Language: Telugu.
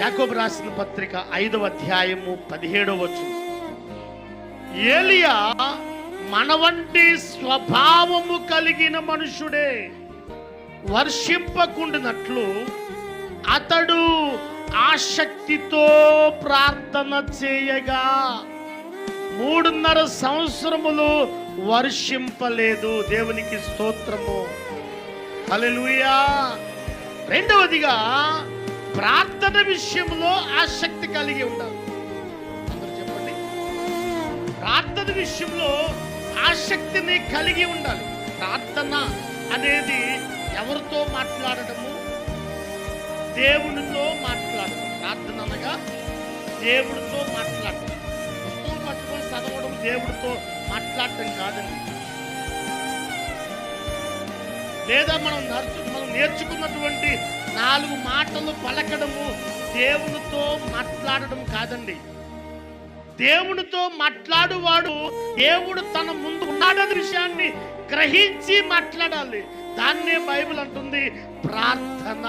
యాకోబు రాసిన పత్రిక ఐదవ అధ్యాయము పదిహేడవ వచ్చు ఏలియా మన వంటి స్వభావము కలిగిన మనుషుడే వర్షింపకుండినట్లు అతడు ఆసక్తితో ప్రార్థన చేయగా మూడున్నర సంవత్సరములు వర్షింపలేదు. దేవునికి స్తోత్రము. అలెలుయా రెండవదిగా ప్రార్థన విషయంలో ఆసక్తి కలిగి ఉండాలి. అందరూ చెప్పండి. ప్రార్థన విషయంలో ఆసక్తిని కలిగి ఉండాలి. ప్రార్థన అనేది ఎవరితో మాట్లాడటము దేవునితో మాట్లాడటం ప్రార్థన అనగా దేవుడితో మాట్లాడటం పుస్తకం పట్టుకొని చదవడం దేవుడితో మాట్లాడటం కాదండి. లేదా మనం నడుచు నేర్చుకున్నటువంటి నాలుగు మాటలు పలకడము దేవునితో మాట్లాడడం కాదండి. దేవునితో మాట్లాడువాడు దేవుడు తన ముందు ఉన్నాడన్న విషయాన్ని గ్రహించి మాట్లాడాలి. దాన్నే బైబిల్ అంటుంది ప్రార్థన.